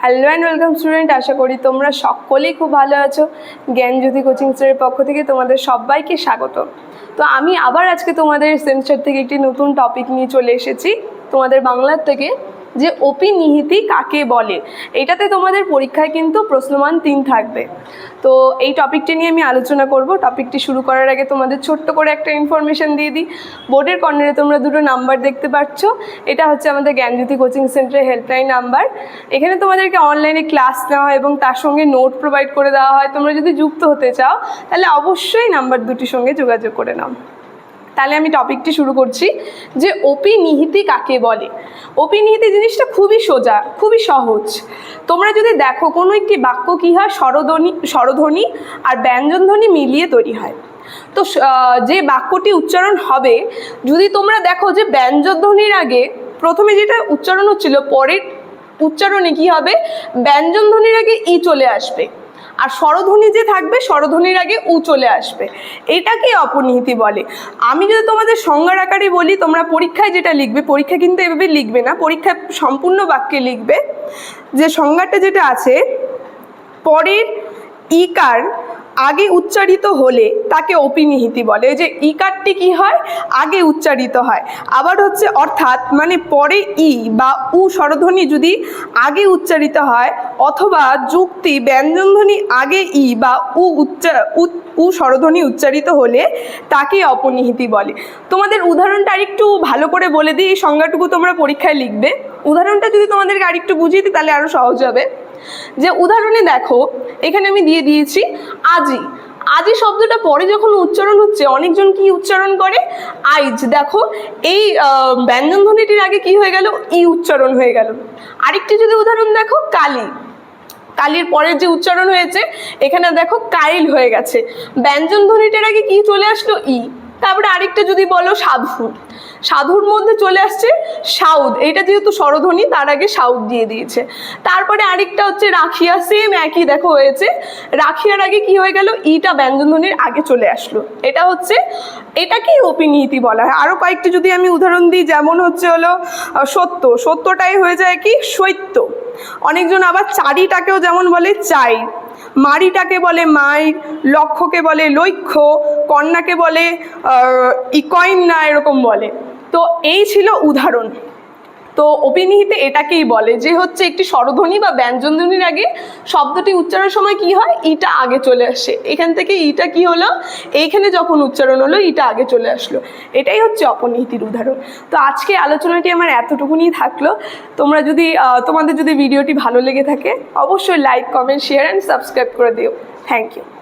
Hello and welcome student আশা করি তোমরা সকলেই খুব ভালো আছো। জ্ঞানজ্যোতি কোচিং স্টারের পক্ষ থেকে তোমাদের সবাইকে স্বাগত। তো আমি আবার আজকে তোমাদের সেমিস্টার থেকে একটি নতুন টপিক নিয়ে চলে এসেছি। তোমাদের বাংলার থেকে যে অপিনিহিতি কাকে বলে? এটাতে তোমাদের পরীক্ষায় কিন্তু প্রশ্নমান তিন থাকবে। তো এই টপিকটি নিয়ে আমি আলোচনা করব। টপিকটি শুরু করার আগে তোমাদের ছোট্ট করে একটা ইনফরমেশন দিয়ে দিই। বোর্ডের কর্নারে তোমরা দুটো নাম্বার দেখতে পাচ্ছ। এটা হচ্ছে আমাদের জ্ঞানজ্যোতি কোচিং সেন্টারের হেল্পলাইন নাম্বার এখানে তোমাদেরকে অনলাইনে ক্লাস নেওয়া হয় এবং তার সঙ্গে নোট প্রোভাইড করে দেওয়া হয়। তোমরা যদি যুক্ত হতে চাও, তাহলে অবশ্যই নাম্বার দুটির সঙ্গে যোগাযোগ করে নাও। তাহলে আমি টপিকটি শুরু করছি যে অপি নিহিতি কাকে বলে? অপি নিহিতি জিনিসটা খুবই সোজা, খুবই সহজ। তোমরা যদি দেখো কোনো একটি বাক্য কী হয়? স্বরধ্বনি স্বরধ্বনি আর ব্যঞ্জনধ্বনি মিলিয়ে তৈরি হয়। তো যে বাক্যটি উচ্চারণ হবে, যদি তোমরা দেখো যে ব্যঞ্জনধ্বনির আগে প্রথমে যেটা উচ্চারণ হচ্ছিল, পরের উচ্চারণে কি হবে? ব্যঞ্জনধ্বনির আগে ই চলে আসবে। আর স্বরধ্বনি যে থাকবে, স্বরধ্বনির আগে উ চলে আসবে। এটাকে অপনিহিতি বলে। আমি যদি তোমাদের সংজ্ঞার আকারে বলি, তোমরা পরীক্ষায় যেটা লিখবে, পরীক্ষা কিন্তু এভাবে লিখবে না, পরীক্ষায় সম্পূর্ণ বাক্যে লিখবে যে সংজ্ঞাটা যেটা আছে, পরের ইকার আগে উচ্চারিত হলে তাকে অপিনিহিতি বলে। যে ইকারটি কি হয়? আগে উচ্চারিত হয়। আবার হচ্ছে অর্থাৎ মানে পরে ই বা উ স্বরধ্বনি যদি আগে উচ্চারিত হয় অথবা যুক্তি, ব্যঞ্জনধ্বনি আগে ই বা উ উচ্চার উ স্বরধ্বনি উচ্চারিত হলে তাকে অপনিহিতি বলে। তোমাদের উদাহরণটা আরেকটু ভালো করে বলে দিই, এই সংজ্ঞাটুকু তোমরা পরীক্ষায় লিখবে। উদাহরণটা যদি তোমাদেরকে আরেকটু বুঝিয়ে দিই, তাহলে আরও সহজ হবে। যে উদাহরণে দেখো, এখানে আমি দিয়ে দিয়েছি আজি। আজি শব্দটা পরে যখন উচ্চারণ হচ্ছে, অনেকজন কি উচ্চারণ করে? আইজ। দেখো, এই ব্যঞ্জন ধ্বনিটির আগে কি হয়ে গেল? ই উচ্চারণ হয়ে গেল। আরেকটি যদি উদাহরণ দেখো, কালী। কালির পরের যে উচ্চারণ হয়েছে, এখানে দেখো, কাইল হয়ে গেছে। ব্যঞ্জন ধ্বনিটার আগে কি চলে আসলো? ই। তারপরে আরেকটা যদি বলো সাধু। সাধুর মধ্যে চলে আসছে সাউদ। এটা যেহেতু স্বরধ্বনি, তার আগে সাউদ দিয়ে দিয়েছে। তারপরে আরেকটা হচ্ছে রাখিয়া সেম একই দেখো হয়েছে। রাখিয়ার আগে কি হয়ে গেল? ইটা ব্যঞ্জনধ্বনির আগে চলে আসলো। এটা হচ্ছে, এটাকেই অপিনীতি বলা হয়। আরও কয়েকটি যদি আমি উদাহরণ দিই, যেমন হচ্ছে হলো সত্য। সত্যটাই হয়ে যায় কি? সৈত্য। অনেকজন আবার চারিটাকেও যেমন বলে, চাই। মারিটাকে বলে মাই, লক্ষ্যকে বলে লক্ষ্য, কন্যাকে বলে ইকয়েন না এরকম বলে। তো এই ছিল উদাহরণ। তো অভিনিহিতে এটাকেই বলে যে হচ্ছে একটি স্বরধ্বনি বা ব্যঞ্জনধ্বনির আগে শব্দটি উচ্চারণের সময় কি হয়? ইটা আগে চলে আসে। এখান থেকে ইটা কি হলো? এইখানে যখন উচ্চারণ হলো, ইটা আগে চলে আসলো। এটাই হচ্ছে অপনিহিতির উদাহরণ। তো আজকে আলোচনাটি আমার এতটুকুনি থাকল। তোমরা যদি তোমাদের যদি ভিডিওটি ভালো লেগে থাকে, অবশ্যই like comment share and subscribe করে দিও। Thank you